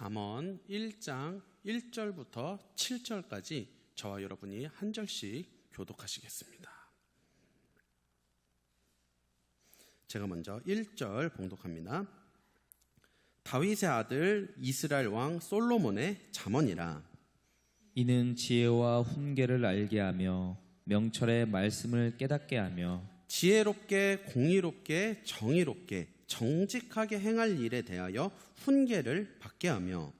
잠언 1장 1절부터 7절까지 저와 여러분이 한 절씩 교독하시겠습니다. 제가 먼저 1절 봉독합니다. 다윗의 아들 이스라엘 왕 솔로몬의 잠언이라 이는 지혜와 훈계를 알게 하며 명철의 말씀을 깨닫게 하며 지혜롭게 공의롭게 정의롭게 정직하게 행할 일에 대하여 훈계를 받게 하며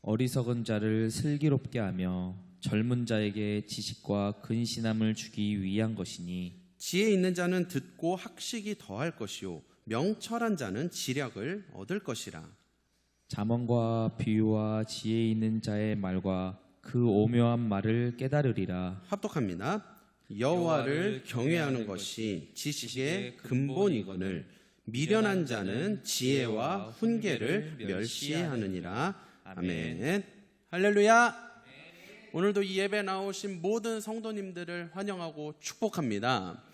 어리석은 자를 슬기롭게 하며 젊은 자에게 지식과 근신함을 주기 위한 것이니 지혜 있는 자는 듣고 학식이 더할 것이요 명철한 자는 지략을 얻을 것이라 잠언과 비유와 지혜 있는 자의 말과 그 오묘한 말을 깨달으리라 합독합니다. 여호와를 경외하는 것이 지식의 근본이거늘 미련한 자는 지혜와 훈계를 멸시하느니라. 아멘. 할렐루야. 오늘도 이 예배 나오신 모든 성도님들을 환영하고 축복합니다.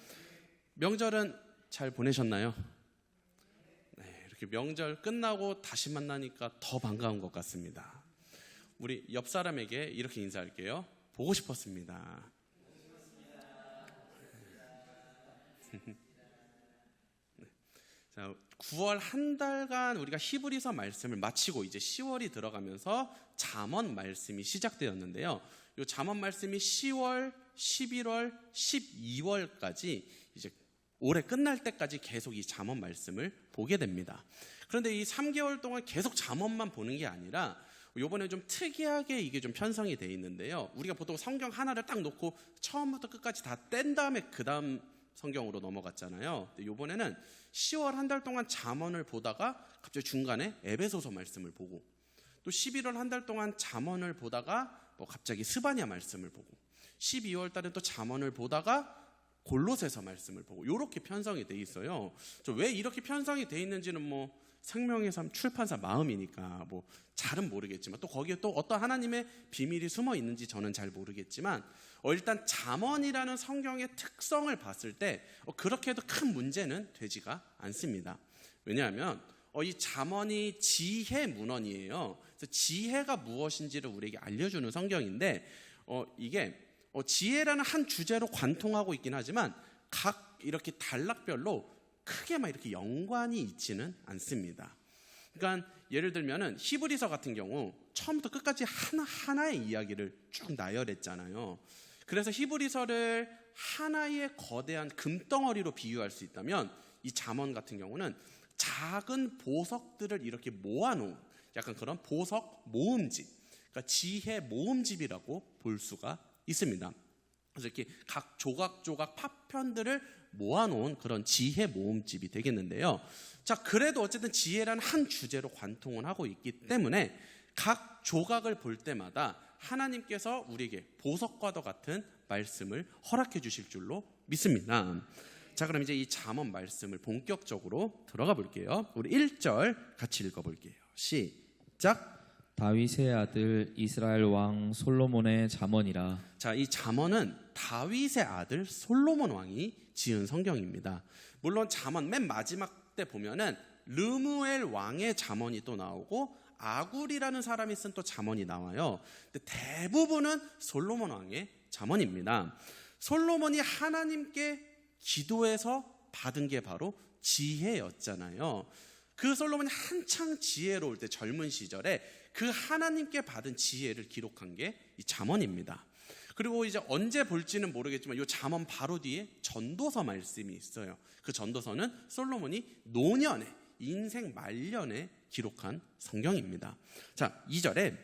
명절은 잘 보내셨나요? 네, 이렇게 명절 끝나고 다시 만나니까 더 반가운 것 같습니다. 우리 옆 사람에게 이렇게 인사할게요. 보고 싶었습니다. 자, 9월 한 달간 우리가 히브리서 말씀을 마치고 이제 10월이 들어가면서 잠언 말씀이 시작되었는데요. 이 잠언 말씀이 10월, 11월, 12월까지 이제 올해 끝날 때까지 계속 이 잠언 말씀을 보게 됩니다. 그런데 이 3개월 동안 계속 잠언만 보는 게 아니라 요번에 좀 특이하게 이게 좀 편성이 돼 있는데요. 우리가 보통 성경 하나를 딱 놓고 처음부터 끝까지 다 뗀 다음에 그 다음 성경으로 넘어갔잖아요. 근데 요번에는 10월 한 달 동안 잠언을 보다가 갑자기 중간에 에베소서 말씀을 보고 또 11월 한 달 동안 잠언을 보다가 뭐 갑자기 스바냐 말씀을 보고 12월 달에 또 잠언을 보다가 골로새서 말씀을 보고 이렇게 편성이 돼 있어요. 저왜 이렇게 편성이 돼 있는지는 뭐 생명의 삶 출판사 마음이니까 뭐 잘은 모르겠지만 또 거기에 또 어떤 하나님의 비밀이 숨어 있는지 저는 잘 모르겠지만 어, 일단 잠언이라는 성경의 특성을 봤을 때 어, 그렇게 해도 큰 문제는 되지가 않습니다. 왜냐하면 어, 이 잠언이 지혜 문헌이에요. 그래서 지혜가 무엇인지를 우리에게 알려주는 성경인데 어, 이게 어, 지혜라는 한 주제로 관통하고 있긴 하지만 각 이렇게 단락별로 크게 막 이렇게 연관이 있지는 않습니다. 그러니까 예를 들면은 히브리서 같은 경우 처음부터 끝까지 하나 하나의 이야기를 쭉 나열했잖아요. 그래서 히브리서를 하나의 거대한 금덩어리로 비유할 수 있다면 이 잠언 같은 경우는 작은 보석들을 이렇게 모아놓은 약간 그런 보석 모음집, 그러니까 지혜 모음집이라고 볼 수가 있습니다. 그래서 이렇게 각 조각조각 파편들을 모아놓은 그런 지혜 모음집이 되겠는데요. 자, 그래도 어쨌든 지혜라는 한 주제로 관통을 하고 있기 때문에 각 조각을 볼 때마다 하나님께서 우리에게 보석과도 같은 말씀을 허락해 주실 줄로 믿습니다. 자, 그럼 이제 이 잠언 말씀을 본격적으로 들어가 볼게요. 우리 1절 같이 읽어 볼게요. 시작. 다윗의 아들 이스라엘 왕 솔로몬의 잠언이라 자, 이 잠언은 다윗의 아들 솔로몬 왕이 지은 성경입니다. 물론 잠언 맨 마지막 때 보면은 르무엘 왕의 잠언이 또 나오고 아굴이라는 사람이 쓴 또 잠언이 나와요. 근데 대부분은 솔로몬 왕의 잠언입니다. 솔로몬이 하나님께 기도해서 받은 게 바로 지혜였잖아요. 그 솔로몬이 한창 지혜로울 때 젊은 시절에 그 하나님께 받은 지혜를 기록한 게 이 잠언입니다. 그리고 이제 언제 볼지는 모르겠지만 이 잠언 바로 뒤에 전도서 말씀이 있어요. 그 전도서는 솔로몬이 노년에 인생 말년에 기록한 성경입니다. 자, 2절에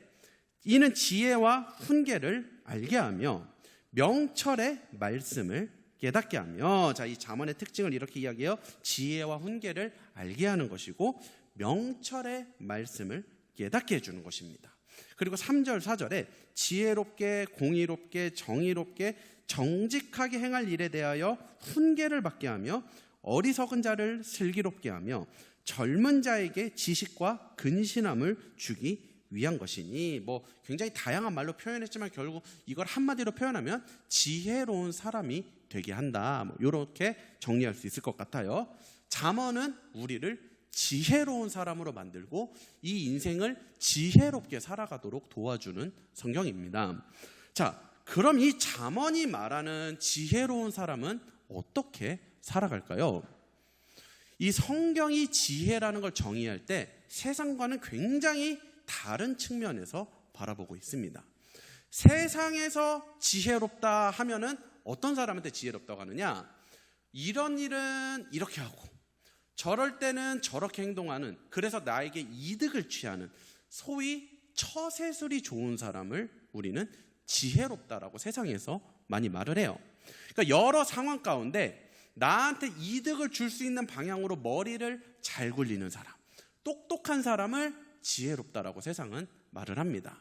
이는 지혜와 훈계를 알게 하며 명철의 말씀을 깨닫게 하며 자, 이 잠언의 특징을 이렇게 이야기해요. 지혜와 훈계를 알게 하는 것이고 명철의 말씀을 깨닫게 해 주는 것입니다. 그리고 3절, 4절에 지혜롭게, 공의롭게, 정의롭게, 정직하게 행할 일에 대하여 훈계를 받게 하며 어리석은 자를 슬기롭게 하며 젊은 자에게 지식과 근신함을 주기 위한 것이니 뭐 굉장히 다양한 말로 표현했지만 결국 이걸 한마디로 표현하면 지혜로운 사람이 되게 한다. 뭐 이렇게 정리할 수 있을 것 같아요. 잠언은 우리를 지혜로운 사람으로 만들고 이 인생을 지혜롭게 살아가도록 도와주는 성경입니다. 자, 그럼 이 잠언이 말하는 지혜로운 사람은 어떻게 살아갈까요? 이 성경이 지혜라는 걸 정의할 때 세상과는 굉장히 다른 측면에서 바라보고 있습니다. 세상에서 지혜롭다 하면은 어떤 사람한테 지혜롭다고 하느냐? 이런 일은 이렇게 하고 저럴 때는 저렇게 행동하는 그래서 나에게 이득을 취하는 소위 처세술이 좋은 사람을 우리는 지혜롭다라고 세상에서 많이 말을 해요. 그러니까 여러 상황 가운데 나한테 이득을 줄 수 있는 방향으로 머리를 잘 굴리는 사람, 똑똑한 사람을 지혜롭다라고 세상은 말을 합니다.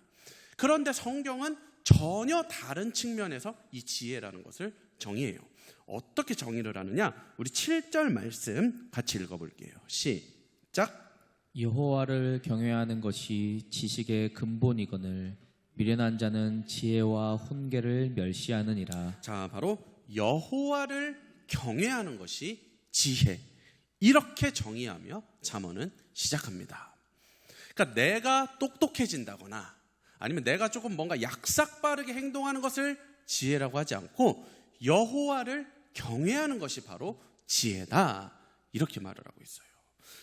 그런데 성경은 전혀 다른 측면에서 이 지혜라는 것을 정의해요. 어떻게 정의를 하느냐? 우리 7절 말씀 같이 읽어볼게요. 시작. 여호와를 경외하는 것이 지식의 근본이거늘 미련한 자는 지혜와 훈계를 멸시하느니라. 자, 바로 여호와를 경외하는 것이 지혜. 이렇게 정의하며 잠언은 시작합니다. 그러니까 내가 똑똑해진다거나 아니면 내가 조금 뭔가 약삭 빠르게 행동하는 것을 지혜라고 하지 않고 여호와를 경외하는 것이 바로 지혜다. 이렇게 말을 하고 있어요.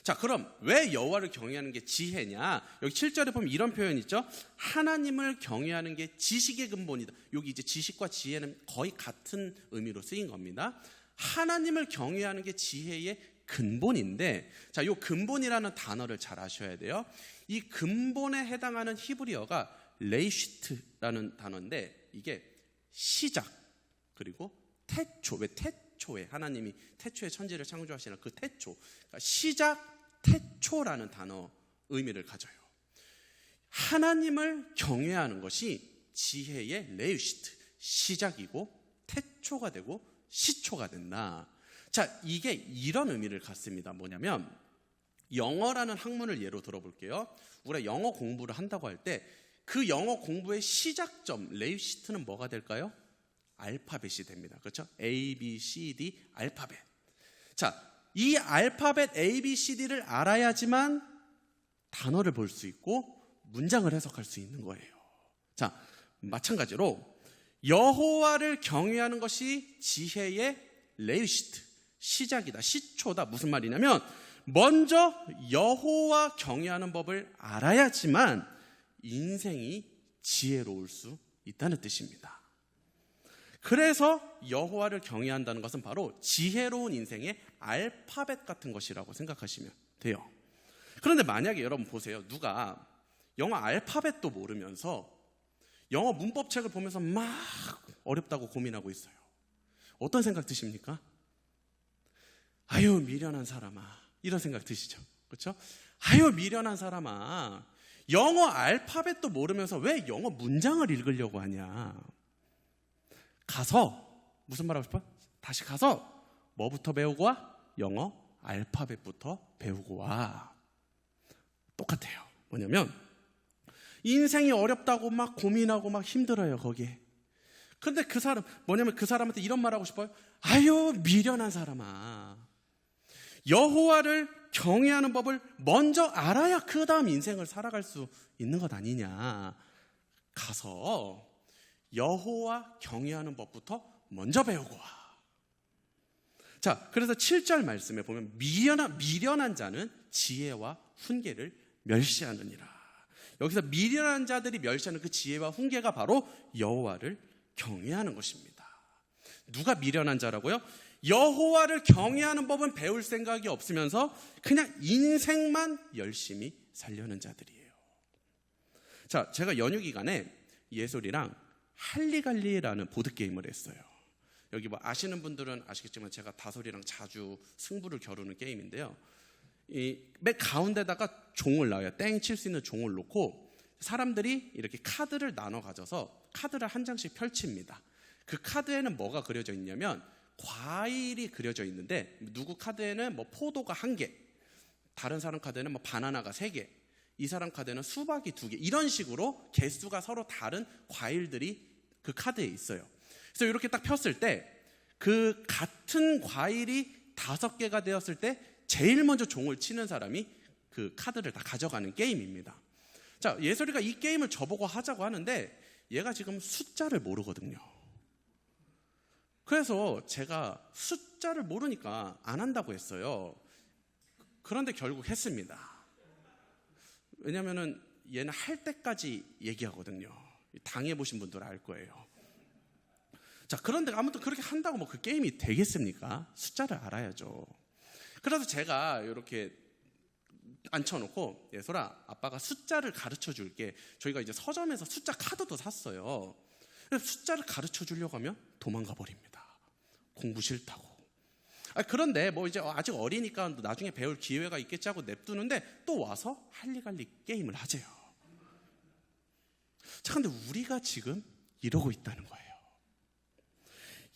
자, 그럼 왜 여호와를 경외하는 게 지혜냐? 여기 7절에 보면 이런 표현 있죠. 하나님을 경외하는 게 지식의 근본이다. 여기 이제 지식과 지혜는 거의 같은 의미로 쓰인 겁니다. 하나님을 경외하는 게 지혜의 근본인데 자, 요 근본이라는 단어를 잘 아셔야 돼요. 이 근본에 해당하는 히브리어가 레이시트라는 단어인데 이게 시작 그리고 태초 왜 태초에 하나님이 태초에 천지를 창조하시는 그 태초 그러니까 시작 태초라는 단어 의미를 가져요. 하나님을 경외하는 것이 지혜의 레이시트 시작이고 태초가 되고 시초가 된다. 자, 이게 이런 의미를 갖습니다. 뭐냐면 영어라는 학문을 예로 들어볼게요. 우리가 영어 공부를 한다고 할 때 그 영어 공부의 시작점 레이시트는 뭐가 될까요? 알파벳이 됩니다. 그렇죠? A, B, C, D 알파벳. 자, 이 알파벳 A, B, C, D를 알아야지만 단어를 볼 수 있고 문장을 해석할 수 있는 거예요. 자, 마찬가지로 여호와를 경외하는 것이 지혜의 레이시트 시작이다. 시초다. 무슨 말이냐면 먼저 여호와 경외하는 법을 알아야지만 인생이 지혜로울 수 있다는 뜻입니다. 그래서 여호와를 경외한다는 것은 바로 지혜로운 인생의 알파벳 같은 것이라고 생각하시면 돼요. 그런데 만약에 여러분 보세요. 누가 영어 알파벳도 모르면서 영어 문법책을 보면서 막 어렵다고 고민하고 있어요. 어떤 생각 드십니까? 아유, 미련한 사람아. 이런 생각 드시죠? 그렇죠? 아유, 미련한 사람아. 영어 알파벳도 모르면서 왜 영어 문장을 읽으려고 하냐? 가서 무슨 말 하고 싶어? 다시 가서 뭐부터 배우고 와? 영어 알파벳부터 배우고 와. 똑같아요. 뭐냐면 인생이 어렵다고 막 고민하고 막 힘들어요, 거기에. 근데 그 사람 뭐냐면 그 사람한테 이런 말 하고 싶어요. 아유, 미련한 사람아. 여호와를 경외하는 법을 먼저 알아야 그 다음 인생을 살아갈 수 있는 것 아니냐. 가서 여호와 경외하는 법부터 먼저 배우고 와. 자, 그래서 7절 말씀에 보면 미련한, 미련한 자는 지혜와 훈계를 멸시하느니라. 여기서 미련한 자들이 멸시하는 그 지혜와 훈계가 바로 여호와를 경외하는 것입니다. 누가 미련한 자라고요? 여호와를 경외하는 법은 배울 생각이 없으면서 그냥 인생만 열심히 살려는 자들이에요. 자, 제가 연휴 기간에 예솔이랑 할리갈리라는 보드 게임을 했어요. 여기 뭐 아시는 분들은 아시겠지만 제가 다솔이랑 자주 승부를 겨루는 게임인데요. 이 맨 가운데다가 종을 놔요. 땡 칠 수 있는 종을 놓고 사람들이 이렇게 카드를 나눠 가져서 카드를 한 장씩 펼칩니다. 그 카드에는 뭐가 그려져 있냐면 과일이 그려져 있는데 누구 카드에는 뭐 포도가 한 개, 다른 사람 카드에는 뭐 바나나가 세 개, 이 사람 카드에는 수박이 두 개, 이런 식으로 개수가 서로 다른 과일들이 그 카드에 있어요. 그래서 이렇게 딱 폈을 때 그 같은 과일이 다섯 개가 되었을 때 제일 먼저 종을 치는 사람이 그 카드를 다 가져가는 게임입니다. 자, 예솔이가 이 게임을 저보고 하자고 하는데 얘가 지금 숫자를 모르거든요. 그래서 제가 숫자를 모르니까 안 한다고 했어요. 그런데 결국 했습니다. 왜냐면은 얘는 할 때까지 얘기하거든요. 당해보신 분들 알 거예요. 자, 그런데 아무튼 그렇게 한다고 뭐 그 게임이 되겠습니까? 숫자를 알아야죠. 그래서 제가 이렇게 앉혀놓고 예솔아 아빠가 숫자를 가르쳐 줄게 저희가 이제 서점에서 숫자 카드도 샀어요 숫자를 가르쳐 주려고 하면 도망가 버립니다 공부 싫다고 아, 그런데 뭐 이제 아직 어리니까 나중에 배울 기회가 있겠지 하고 냅두는데 또 와서 할리갈리 게임을 하재요 자 근데 우리가 지금 이러고 있다는 거예요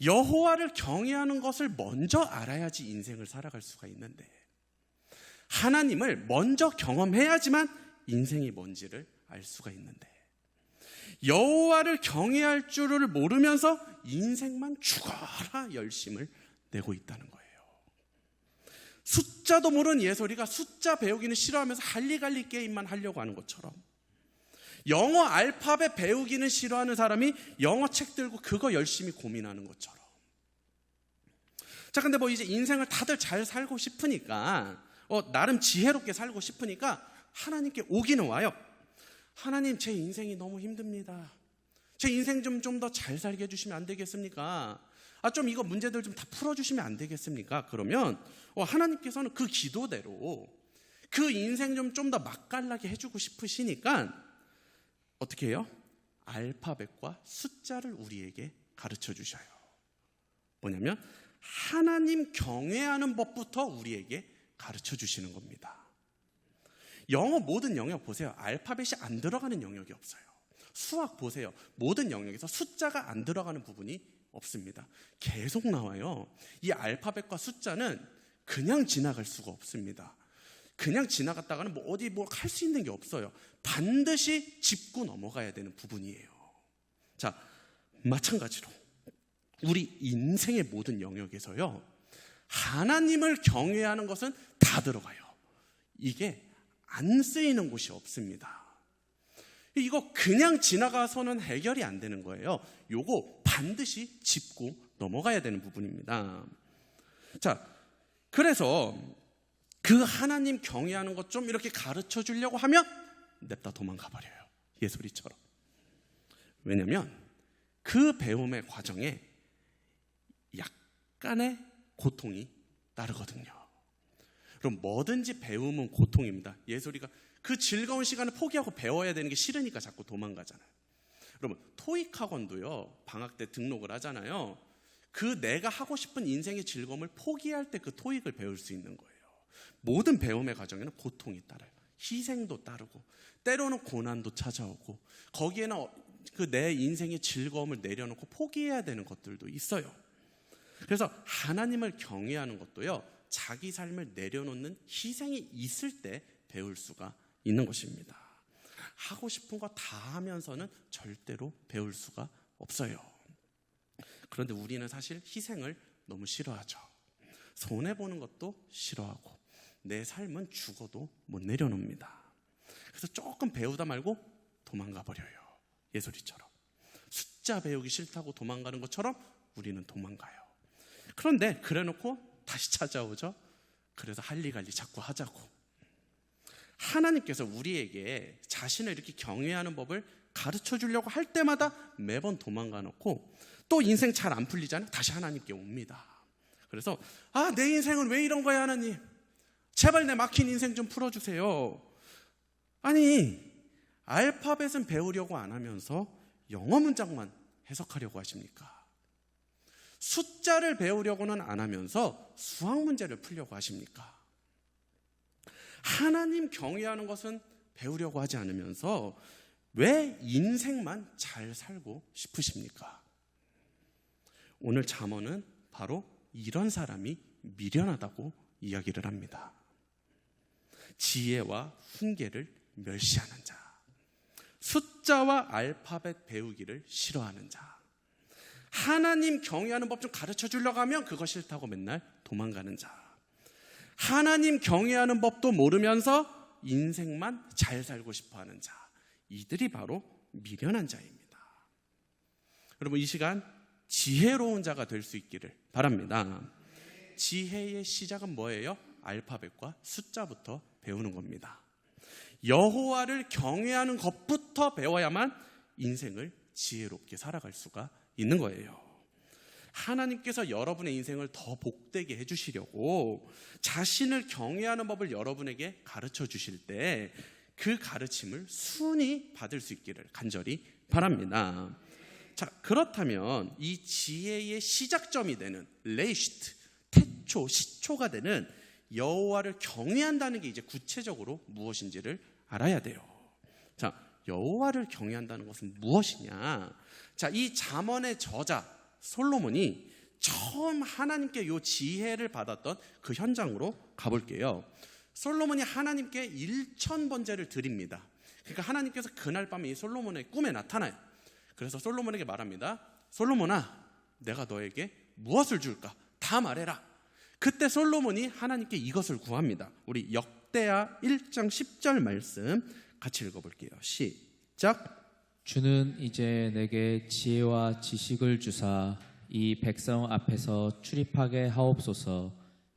여호와를 경외하는 것을 먼저 알아야지 인생을 살아갈 수가 있는데 하나님을 먼저 경험해야지만 인생이 뭔지를 알 수가 있는데 여호와를 경외할 줄을 모르면서 인생만 죽어라 열심을 내고 있다는 거예요. 숫자도 모르는 예솔이가 숫자 배우기는 싫어하면서 할리갈리 게임만 하려고 하는 것처럼 영어 알파벳 배우기는 싫어하는 사람이 영어 책 들고 그거 열심히 고민하는 것처럼 자 근데 뭐 이제 인생을 다들 잘 살고 싶으니까 어, 나름 지혜롭게 살고 싶으니까 하나님께 오기는 와요. 하나님, 제 인생이 너무 힘듭니다. 제 인생 좀 좀 더 잘 살게 해주시면 안 되겠습니까? 아, 좀 이거 문제들 좀 다 풀어주시면 안 되겠습니까? 그러면 어, 하나님께서는 그 기도대로 그 인생 좀 좀 더 맛깔나게 해주고 싶으시니까 어떻게 해요? 알파벳과 숫자를 우리에게 가르쳐 주셔요. 뭐냐면 하나님 경외하는 법부터 우리에게 가르쳐 주시는 겁니다. 영어 모든 영역 보세요. 알파벳이 안 들어가는 영역이 없어요. 수학 보세요. 모든 영역에서 숫자가 안 들어가는 부분이 없습니다. 계속 나와요. 이 알파벳과 숫자는 그냥 지나갈 수가 없습니다. 그냥 지나갔다가는 뭐 어디 뭐할수 있는 게 없어요. 반드시 짚고 넘어가야 되는 부분이에요. 자, 마찬가지로 우리 인생의 모든 영역에서요. 하나님을 경외하는 것은 다 들어가요. 이게 안 쓰이는 곳이 없습니다. 이거 그냥 지나가서는 해결이 안 되는 거예요. 요거 반드시 짚고 넘어가야 되는 부분입니다. 자, 그래서 그 하나님 경외하는 것 좀 이렇게 가르쳐 주려고 하면 냅다 도망가 버려요. 예술이처럼. 왜냐면 그 배움의 과정에 약간의 고통이 따르거든요. 그럼 뭐든지 배움은 고통입니다. 예솔이가 그 즐거운 시간을 포기하고 배워야 되는 게 싫으니까 자꾸 도망가잖아요. 그러면 토익 학원도요. 방학 때 등록을 하잖아요. 그 내가 하고 싶은 인생의 즐거움을 포기할 때 그 토익을 배울 수 있는 거예요. 모든 배움의 과정에는 고통이 따라요. 희생도 따르고 때로는 고난도 찾아오고 거기에는 그 내 인생의 즐거움을 내려놓고 포기해야 되는 것들도 있어요. 그래서 하나님을 경외하는 것도요, 자기 삶을 내려놓는 희생이 있을 때 배울 수가 있는 것입니다. 하고 싶은 거 다 하면서는 절대로 배울 수가 없어요. 그런데 우리는 사실 희생을 너무 싫어하죠. 손해보는 것도 싫어하고, 내 삶은 죽어도 못 내려놓습니다. 그래서 조금 배우다 말고 도망가 버려요. 예솔이처럼. 숫자 배우기 싫다고 도망가는 것처럼 우리는 도망가요. 그런데 그래놓고 다시 찾아오죠. 그래서 할리갈리 자꾸 하자고. 하나님께서 우리에게 자신을 이렇게 경외하는 법을 가르쳐 주려고 할 때마다 매번 도망가 놓고 또 인생 잘 안 풀리잖아요. 다시 하나님께 옵니다. 그래서 아, 내 인생은 왜 이런 거야, 하나님? 제발 내 막힌 인생 좀 풀어주세요. 아니, 알파벳은 배우려고 안 하면서 영어 문장만 해석하려고 하십니까? 숫자를 배우려고는 안 하면서 수학 문제를 풀려고 하십니까? 하나님 경외하는 것은 배우려고 하지 않으면서 왜 인생만 잘 살고 싶으십니까? 오늘 잠언은 바로 이런 사람이 미련하다고 이야기를 합니다. 지혜와 훈계를 멸시하는 자, 숫자와 알파벳 배우기를 싫어하는 자, 하나님 경외하는 법 좀 가르쳐 주려고 하면 그거 싫다고 맨날 도망가는 자. 하나님 경외하는 법도 모르면서 인생만 잘 살고 싶어 하는 자. 이들이 바로 미련한 자입니다. 여러분, 이 시간 지혜로운 자가 될 수 있기를 바랍니다. 지혜의 시작은 뭐예요? 알파벳과 숫자부터 배우는 겁니다. 여호와를 경외하는 것부터 배워야만 인생을 지혜롭게 살아갈 수가 있는 거예요. 하나님께서 여러분의 인생을 더 복되게 해주시려고 자신을 경외하는 법을 여러분에게 가르쳐 주실 때 그 가르침을 순히 받을 수 있기를 간절히 바랍니다. 자, 그렇다면 이 지혜의 시작점이 되는 레이시트, 태초, 시초가 되는 여호와를 경외한다는 게 이제 구체적으로 무엇인지를 알아야 돼요. 자, 여호와를 경외한다는 것은 무엇이냐? 자, 이 잠언의 저자 솔로몬이 처음 하나님께 요 지혜를 받았던 그 현장으로 가볼게요. 솔로몬이 하나님께 일천 번제를 드립니다. 그러니까 하나님께서 그날 밤에 이 솔로몬의 꿈에 나타나요. 그래서 솔로몬에게 말합니다. 솔로몬아, 내가 너에게 무엇을 줄까? 다 말해라. 그때 솔로몬이 하나님께 이것을 구합니다. 우리 역대하 1장 10절 말씀 같이 읽어볼게요. 시작. 주는 이제 내게 지혜와 지식을 주사 이 백성 앞에서 출입하게 하옵소서.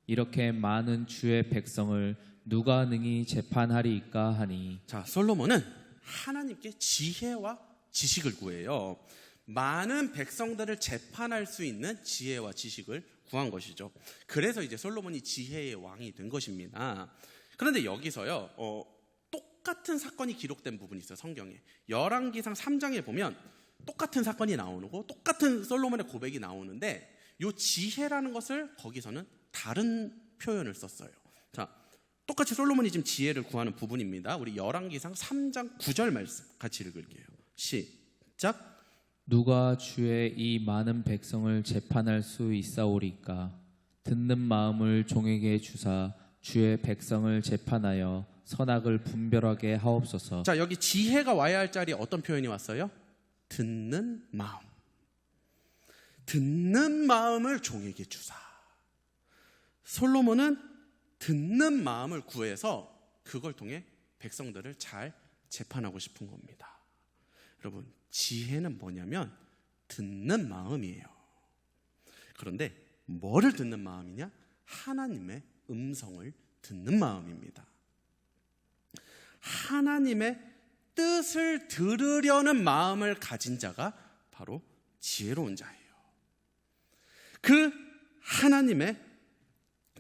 이렇게 많은 주의 백성을 누가 능히 재판하리이까 하니 자, 솔로몬은 하나님께 지혜와 지식을 구해요. 많은 백성들을 재판할 수 있는 지혜와 지식을 구한 것이죠. 그래서 이제 솔로몬이 지혜의 왕이 된 것입니다. 그런데 여기서요, 어, 똑같은 사건이 기록된 부분이 있어요, 성경에. 열왕기상 3장에 보면 똑같은 사건이 나오고 똑같은 솔로몬의 고백이 나오는데 요 지혜라는 것을 거기서는 다른 표현을 썼어요. 자, 똑같이 솔로몬이 지금 지혜를 구하는 부분입니다. 우리 열왕기상 3장 9절 말씀 같이 읽을게요. 시작. 누가 주의 이 많은 백성을 재판할 수 있사오리까 듣는 마음을 종에게 주사 주의 백성을 재판하여 선악을 분별하게 하옵소서. 자, 여기 지혜가 와야 할 자리에 어떤 표현이 왔어요? 듣는 마음. 듣는 마음을 종에게 주사. 솔로몬은 듣는 마음을 구해서 그걸 통해 백성들을 잘 재판하고 싶은 겁니다. 여러분, 지혜는 뭐냐면 듣는 마음이에요. 그런데 뭐를 듣는 마음이냐? 하나님의 음성을 듣는 마음입니다. 하나님의 뜻을 들으려는 마음을 가진 자가 바로 지혜로운 자예요. 그 하나님의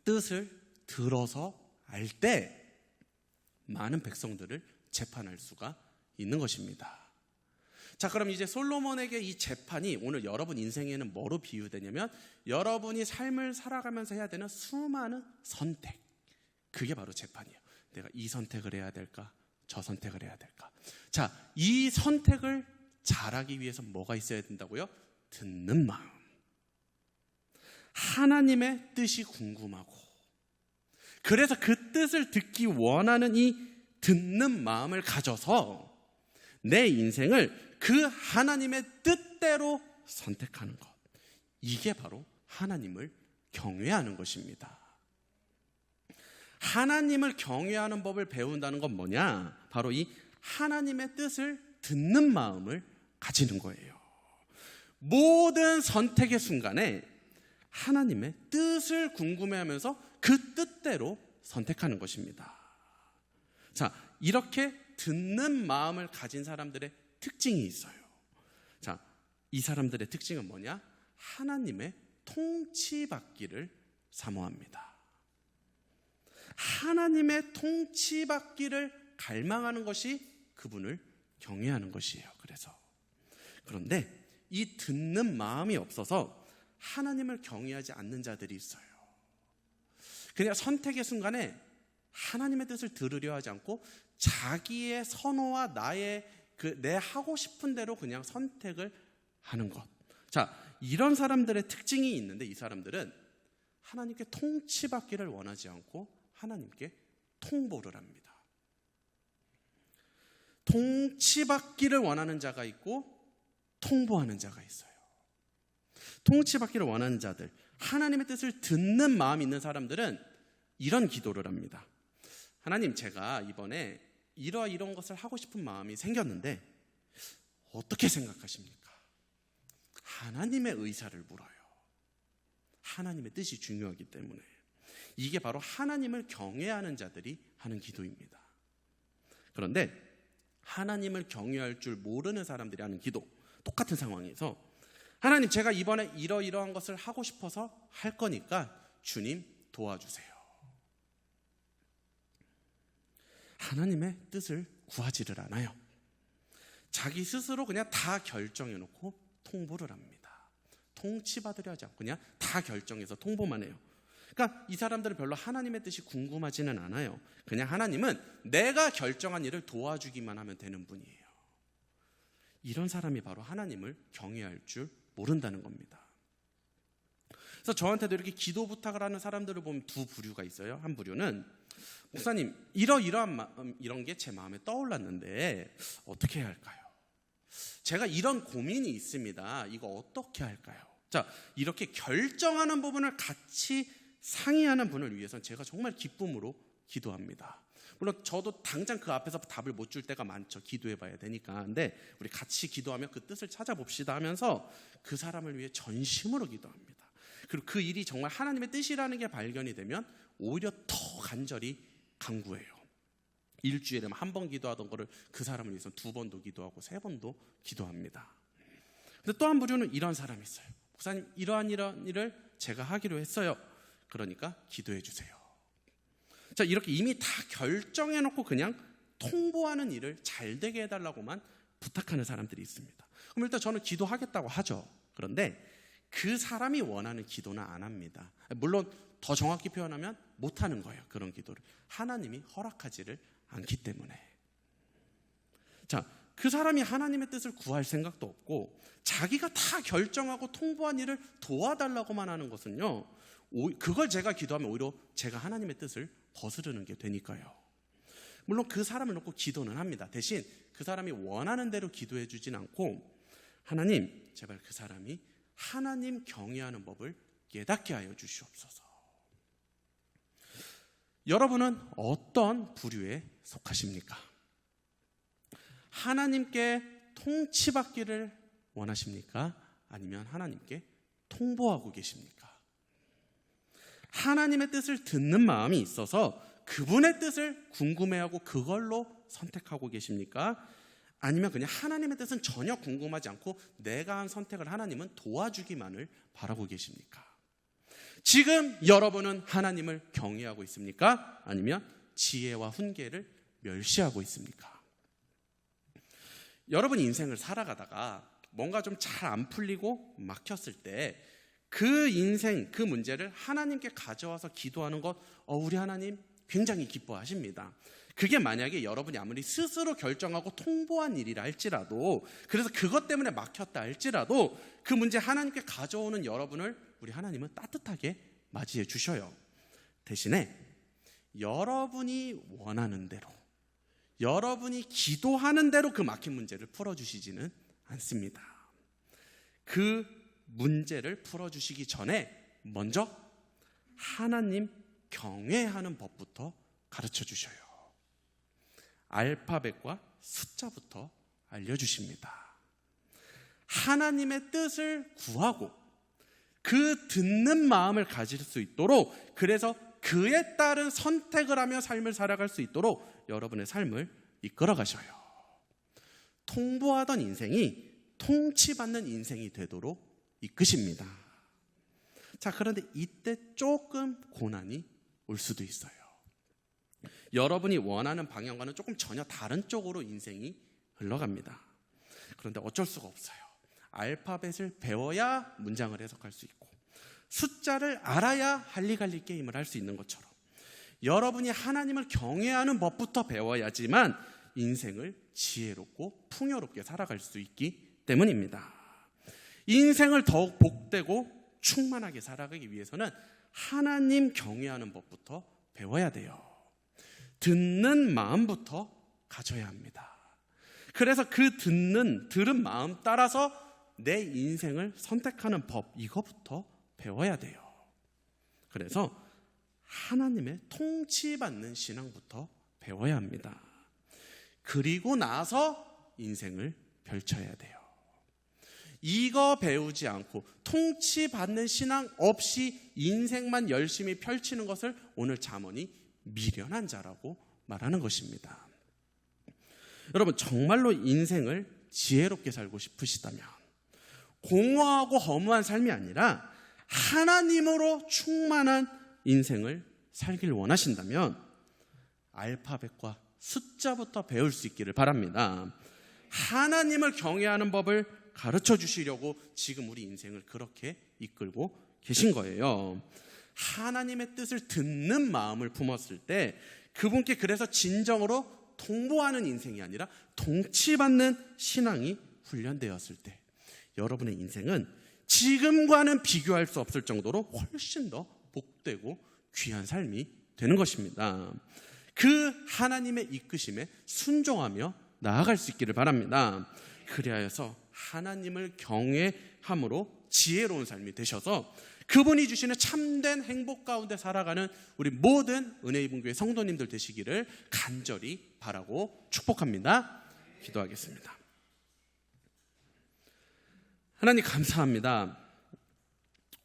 뜻을 들어서 알 때 많은 백성들을 재판할 수가 있는 것입니다. 자, 그럼 이제 솔로몬에게 이 재판이 오늘 여러분 인생에는 뭐로 비유되냐면 여러분이 삶을 살아가면서 해야 되는 수많은 선택. 그게 바로 재판이에요. 내가 이 선택을 해야 될까? 저 선택을 해야 될까? 자, 이 선택을 잘하기 위해서 뭐가 있어야 된다고요? 듣는 마음. 하나님의 뜻이 궁금하고 그래서 그 뜻을 듣기 원하는 이 듣는 마음을 가져서 내 인생을 그 하나님의 뜻대로 선택하는 것. 이게 바로 하나님을 경외하는 것입니다. 하나님을 경외하는 법을 배운다는 건 뭐냐? 바로 이 하나님의 뜻을 듣는 마음을 가지는 거예요. 모든 선택의 순간에 하나님의 뜻을 궁금해하면서 그 뜻대로 선택하는 것입니다. 자, 이렇게 듣는 마음을 가진 사람들의 특징이 있어요. 자, 이 사람들의 특징은 뭐냐? 하나님의 통치받기를 사모합니다. 하나님의 통치받기를 갈망하는 것이 그분을 경외하는 것이에요. 그래서 그런데 이 듣는 마음이 없어서 하나님을 경외하지 않는 자들이 있어요. 그냥 선택의 순간에 하나님의 뜻을 들으려 하지 않고 자기의 선호와 나의 그 내 하고 싶은 대로 그냥 선택을 하는 것. 자, 이런 사람들의 특징이 있는데 이 사람들은 하나님께 통치받기를 원하지 않고 하나님께 통보를 합니다. 통치받기를 원하는 자가 있고 통보하는 자가 있어요. 통치받기를 원하는 자들, 하나님의 뜻을 듣는 마음 있는 사람들은 이런 기도를 합니다. 하나님, 제가 이번에 이러 이런 것을 하고 싶은 마음이 생겼는데 어떻게 생각하십니까? 하나님의 의사를 물어요. 하나님의 뜻이 중요하기 때문에 이게 바로 하나님을 경외하는 자들이 하는 기도입니다. 그런데 하나님을 경외할 줄 모르는 사람들이 하는 기도 똑같은 상황에서 하나님 제가 이번에 이러이러한 것을 하고 싶어서 할 거니까 주님 도와주세요. 하나님의 뜻을 구하지를 않아요. 자기 스스로 그냥 다 결정해 놓고 통보를 합니다. 통치받으려 하지 않고 그냥 다 결정해서 통보만 해요. 그러니까 이 사람들은 별로 하나님의 뜻이 궁금하지는 않아요. 그냥 하나님은 내가 결정한 일을 도와주기만 하면 되는 분이에요. 이런 사람이 바로 하나님을 경외할 줄 모른다는 겁니다. 그래서 저한테도 이렇게 기도 부탁을 하는 사람들을 보면 두 부류가 있어요. 한 부류는 목사님 이러이러한 마음, 이런 게 제 마음에 떠올랐는데 어떻게 해야 할까요? 제가 이런 고민이 있습니다. 이거 어떻게 할까요? 자, 이렇게 결정하는 부분을 같이 상의하는 분을 위해서는 제가 정말 기쁨으로 기도합니다. 물론 저도 당장 그 앞에서 답을 못 줄 때가 많죠. 기도해 봐야 되니까. 근데 우리 같이 기도하며 그 뜻을 찾아봅시다 하면서 그 사람을 위해 전심으로 기도합니다. 그리고 그 일이 정말 하나님의 뜻이라는 게 발견이 되면 오히려 더 간절히 강구해요. 일주일에 한 번 기도하던 거를 그 사람을 위해서 두 번도 기도하고 세 번도 기도합니다. 근데 또 한 부류는 이런 사람이 있어요. 목사님 이러한 이런 일을 제가 하기로 했어요. 그러니까 기도해 주세요. 자 이렇게 이미 다 결정해 놓고 그냥 통보하는 일을 잘 되게 해달라고만 부탁하는 사람들이 있습니다. 그럼 일단 저는 기도하겠다고 하죠. 그런데 그 사람이 원하는 기도는 안 합니다. 물론 더 정확히 표현하면 못 하는 거예요. 그런 기도를 하나님이 허락하지를 않기 때문에. 자, 그 사람이 하나님의 뜻을 구할 생각도 없고 자기가 다 결정하고 통보한 일을 도와달라고만 하는 것은요. 그걸 제가 기도하면 오히려 제가 하나님의 뜻을 거스르는 게 되니까요. 물론 그 사람을 놓고 기도는 합니다. 대신 그 사람이 원하는 대로 기도해 주진 않고 하나님, 제발 그 사람이 하나님 경외하는 법을 깨닫게 하여 주시옵소서. 여러분은 어떤 부류에 속하십니까? 하나님께 통치받기를 원하십니까? 아니면 하나님께 통보하고 계십니까? 하나님의 뜻을 듣는 마음이 있어서 그분의 뜻을 궁금해하고 그걸로 선택하고 계십니까? 아니면 그냥 하나님의 뜻은 전혀 궁금하지 않고 내가 한 선택을 하나님은 도와주기만을 바라고 계십니까? 지금 여러분은 하나님을 경외하고 있습니까? 아니면 지혜와 훈계를 멸시하고 있습니까? 여러분 인생을 살아가다가 뭔가 좀 잘 안 풀리고 막혔을 때 그 인생, 그 문제를 하나님께 가져와서 기도하는 것, 어, 우리 하나님 굉장히 기뻐하십니다. 그게 만약에 여러분이 아무리 스스로 결정하고 통보한 일이라 할지라도, 그래서 그것 때문에 막혔다 할지라도, 그 문제 하나님께 가져오는 여러분을 우리 하나님은 따뜻하게 맞이해 주셔요. 대신에 여러분이 원하는 대로, 여러분이 기도하는 대로 그 막힌 문제를 풀어 주시지는 않습니다. 그 문제를 풀어 주시기 전에 먼저 하나님 경외하는 법부터 가르쳐 주셔요. 알파벳과 숫자부터 알려주십니다. 하나님의 뜻을 구하고 그 듣는 마음을 가질 수 있도록 그래서 그에 따른 선택을 하며 삶을 살아갈 수 있도록 여러분의 삶을 이끌어 가셔요. 통보하던 인생이 통치받는 인생이 되도록 이끄십니다. 자, 그런데 이때 조금 고난이 올 수도 있어요. 여러분이 원하는 방향과는 조금 전혀 다른 쪽으로 인생이 흘러갑니다. 그런데 어쩔 수가 없어요. 알파벳을 배워야 문장을 해석할 수 있고, 숫자를 알아야 할리갈리 게임을 할 수 있는 것처럼, 여러분이 하나님을 경외하는 법부터 배워야지만 인생을 지혜롭고 풍요롭게 살아갈 수 있기 때문입니다. 인생을 더욱 복되고 충만하게 살아가기 위해서는 하나님 경외하는 법부터 배워야 돼요. 듣는 마음부터 가져야 합니다. 그래서 그 듣는, 들은 마음 따라서 내 인생을 선택하는 법, 이거부터 배워야 돼요. 그래서 하나님의 통치받는 신앙부터 배워야 합니다. 그리고 나서 인생을 펼쳐야 돼요. 이거 배우지 않고 통치받는 신앙 없이 인생만 열심히 펼치는 것을 오늘 잠언이 미련한 자라고 말하는 것입니다. 여러분 정말로 인생을 지혜롭게 살고 싶으시다면 공허하고 허무한 삶이 아니라 하나님으로 충만한 인생을 살길 원하신다면 알파벳과 숫자부터 배울 수 있기를 바랍니다. 하나님을 경외하는 법을 가르쳐 주시려고 지금 우리 인생을 그렇게 이끌고 계신 거예요. 하나님의 뜻을 듣는 마음을 품었을 때 그분께 그래서 진정으로 통보하는 인생이 아니라 통치받는 신앙이 훈련되었을 때 여러분의 인생은 지금과는 비교할 수 없을 정도로 훨씬 더 복되고 귀한 삶이 되는 것입니다. 그 하나님의 이끄심에 순종하며 나아갈 수 있기를 바랍니다. 그리하여서 하나님을 경외함으로 지혜로운 삶이 되셔서 그분이 주시는 참된 행복 가운데 살아가는 우리 모든 은혜 입은 교회 성도님들 되시기를 간절히 바라고 축복합니다. 기도하겠습니다. 하나님 감사합니다.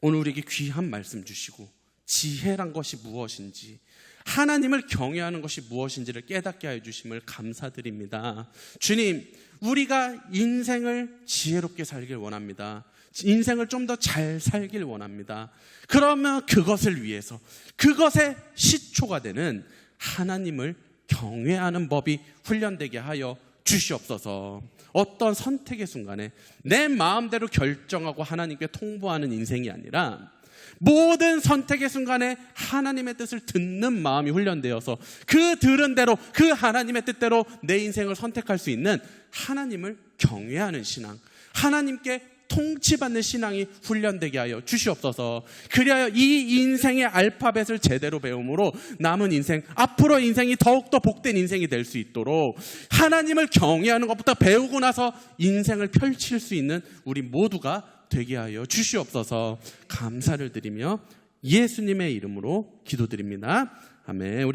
오늘 우리에게 귀한 말씀 주시고 지혜란 것이 무엇인지 하나님을 경외하는 것이 무엇인지를 깨닫게 하여 주심을 감사드립니다. 주님, 우리가 인생을 지혜롭게 살길 원합니다. 인생을 좀 더 잘 살길 원합니다. 그러면 그것을 위해서 그것의 시초가 되는 하나님을 경외하는 법이 훈련되게 하여 주시옵소서. 어떤 선택의 순간에 내 마음대로 결정하고 하나님께 통보하는 인생이 아니라 모든 선택의 순간에 하나님의 뜻을 듣는 마음이 훈련되어서 그 들은 대로 그 하나님의 뜻대로 내 인생을 선택할 수 있는 하나님을 경외하는 신앙, 하나님께 통치받는 신앙이 훈련되게 하여 주시옵소서. 그리하여 이 인생의 알파벳을 제대로 배움으로 남은 인생, 앞으로 인생이 더욱더 복된 인생이 될 수 있도록 하나님을 경외하는 것부터 배우고 나서 인생을 펼칠 수 있는 우리 모두가 되게 하여 주시옵소서 감사를 드리며 예수님의 이름으로 기도드립니다. 아멘.